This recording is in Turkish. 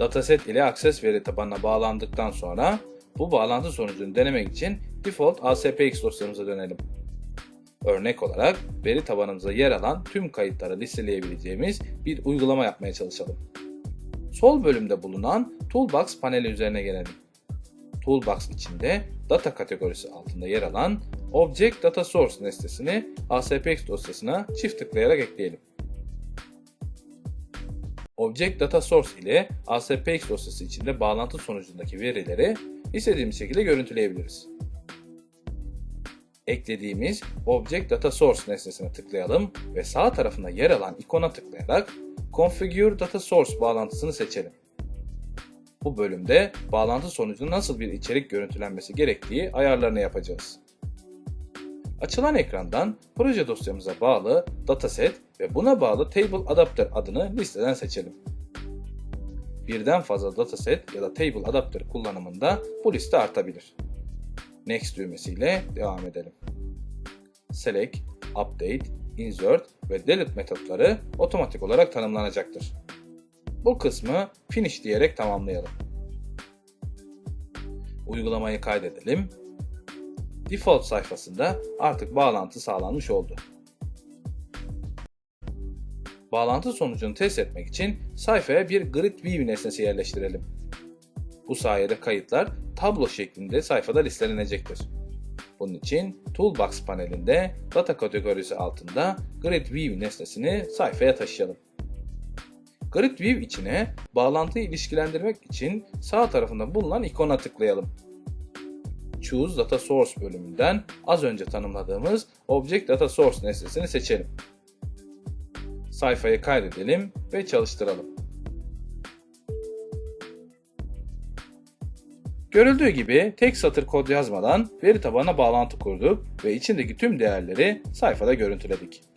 Dataset ile Access veri tabanına bağlandıktan sonra bu bağlantı sonucunu denemek için default ASPX dosyamıza dönelim. Örnek olarak veri tabanımıza yer alan tüm kayıtları listeleyebileceğimiz bir uygulama yapmaya çalışalım. Sol bölümde bulunan Toolbox paneli üzerine gelelim. Toolbox içinde data kategorisi altında yer alan Object Data Source nesnesini ASPX dosyasına çift tıklayarak ekleyelim. Object Data Source ile ASPX dosyası içinde bağlantı sonucundaki verileri istediğimiz şekilde görüntüleyebiliriz. Eklediğimiz Object Data Source nesnesine tıklayalım ve sağ tarafında yer alan ikona tıklayarak Configure Data Source bağlantısını seçelim. Bu bölümde bağlantı sonucunda nasıl bir içerik görüntülenmesi gerektiği ayarlarını yapacağız. Açılan ekrandan proje dosyamıza bağlı dataset ve buna bağlı Table Adapter adını listeden seçelim. Birden fazla dataset ya da Table Adapter kullanımında bu liste artabilir. Next düğmesiyle devam edelim. Select, Update, Insert ve Delete metotları otomatik olarak tanımlanacaktır. Bu kısmı Finish diyerek tamamlayalım. Uygulamayı kaydedelim. Default sayfasında artık bağlantı sağlanmış oldu. Bağlantı sonucunu test etmek için sayfaya bir Grid View nesnesi yerleştirelim. Bu sayede kayıtlar tablo şeklinde sayfada listelenecektir. Bunun için Toolbox panelinde Data kategorisi altında Grid View nesnesini sayfaya taşıyalım. Grid View içine bağlantıyı ilişkilendirmek için sağ tarafında bulunan ikona tıklayalım. Choose Data Source bölümünden az önce tanımladığımız Object Data Source nesnesini seçelim. Sayfayı kaydedelim ve çalıştıralım. Görüldüğü gibi tek satır kod yazmadan veri tabanına bağlantı kurduk ve içindeki tüm değerleri sayfada görüntüledik.